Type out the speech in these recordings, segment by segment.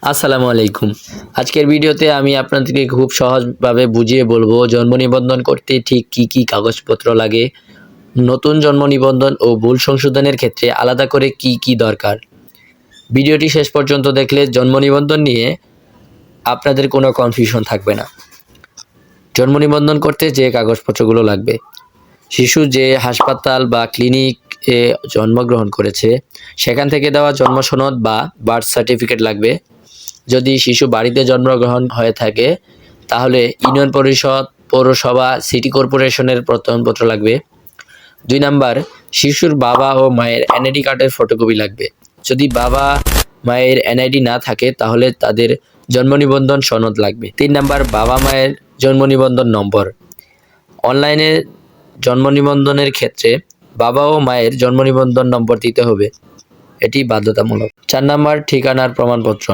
আসসালামু আলাইকুম। আজকের ভিডিওতে আমি আপনাদেরকে খুব সহজভাবে বুঝিয়ে বলব জন্ম নিবন্ধন করতে ঠিক কি কি কাগজপত্র লাগে, নতুন জন্ম নিবন্ধন ও ভুল সংশোধনের ক্ষেত্রে আলাদা করে কি কি দরকার। ভিডিওটি শেষ পর্যন্ত দেখলে জন্ম নিবন্ধন নিয়ে আপনাদের কোনো কনফিউশন থাকবে না। জন্ম নিবন্ধন করতে যে কাগজপত্রগুলো লাগবে, শিশু যে হাসপাতাল বা ক্লিনিকে জন্মগ্রহণ করেছে, সেখান থেকে দেওয়া জন্ম সনদ বা বার্থ সার্টিফিকেট লাগবে যদি শিশু বাড়িতে জন্মগ্রহণ হয়ে থাকে, তাহলে ইউনিয়ন পরিষদ, পৌরসভা, সিটি কর্পোরেশনের প্রত্যয়নপত্র লাগবে। দুই নাম্বার, শিশুর বাবা ও মায়ের এনআইডি কার্ডের ফটোকপি লাগবে। যদি বাবা মায়ের এনআইডি না থাকে, তাহলে তাদের জন্ম নিবন্ধন সনদ লাগবে। তিন নাম্বার, বাবা মায়ের জন্ম নিবন্ধন নম্বর। অনলাইনে জন্ম নিবন্ধনের ক্ষেত্রে বাবা ও মায়ের জন্ম নিবন্ধন নম্বর দিতে হবে। এটি বাধ্যতামূলক। চার নাম্বার, ঠিকানার প্রমাণপত্র।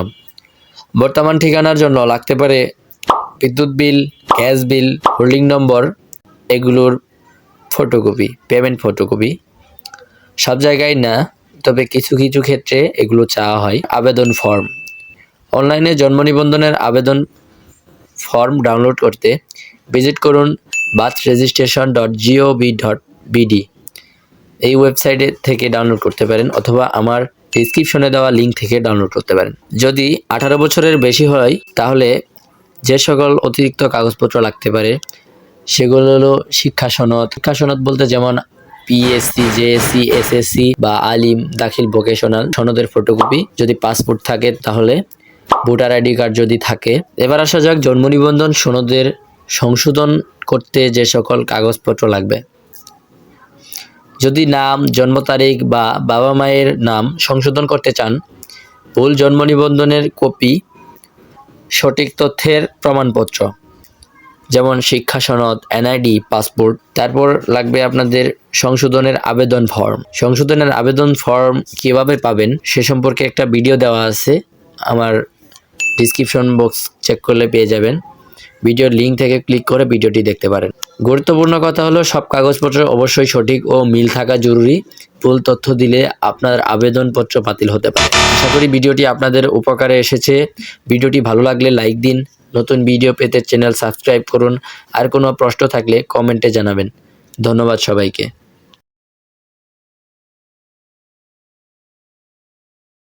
বর্তমান ঠিকানার জন্য লাগতে পারে বিদ্যুৎ বিল, গ্যাস বিল, হোল্ডিং নম্বর, এগুলোর ফটোকপি পেমেন্ট ফটোকপি সব জায়গায় না, তবে কিছু কিছু ক্ষেত্রে এগুলো চাওয়া হয়। আবেদন ফর্ম অনলাইনে জন্ম নিবন্ধনের আবেদন ফর্ম ডাউনলোড করতে ভিজিট করুন birth registration dot G O V dot BD এই ওয়েবসাইটে থেকে ডাউনলোড করতে পারেন, অথবা আমার ডিসক্রিপশনে দেওয়া লিঙ্ক থেকে ডাউনলোড করতে পারেন। যদি আঠারো বছরের বেশি হয়, তাহলে যে সকল অতিরিক্ত কাগজপত্র লাগতে পারে, সেগুলো হলো শিক্ষা সনদ। শিক্ষা সনদ বলতে যেমন পিএসসি জেএসসি এসএসসি বা আলিম, দাখিল ভোকেশনাল সনদের ফটোকপি যদি পাসপোর্ট থাকে, তাহলে ভোটার আইডি কার্ড যদি থাকে। এবার আসা যাক জন্ম নিবন্ধন সনদের সংশোধন করতে যে সকল কাগজপত্র লাগবে। যদি নাম, জন্ম তারিখ বা বাবা মায়ের নাম সংশোধন করতে চান, ভুল জন্ম নিবন্ধনের কপি, সঠিক তথ্যের প্রমাণপত্র, যেমন শিক্ষা সনদ এনআইডি পাসপোর্ট, তারপর লাগবে আপনাদের সংশোধনের আবেদন ফর্ম। সংশোধনের আবেদন ফর্ম কীভাবে পাবেন সে সম্পর্কে একটা ভিডিও দেওয়া আছে, আমার ডিসক্রিপশন বক্স চেক করলে পেয়ে যাবেন। ভিডিওর লিঙ্ক থেকে ক্লিক করে ভিডিওটি দেখতে পারেন। গুরুত্বপূর্ণ কথা হলো, সব কাগজপত্র অবশ্যই সঠিক ও মিল থাকা জরুরি। ভুল তথ্য দিলে আপনার আবেদনপত্র বাতিল হতে পারে। আশা করি ভিডিওটি আপনাদের উপকারে এসেছে। ভিডিওটি ভালো লাগলে লাইক দিন। নতুন ভিডিও পেতে চ্যানেল সাবস্ক্রাইব করুন। আর কোনো প্রশ্ন থাকলে কমেন্টে জানাবেন। ধন্যবাদ সবাইকে।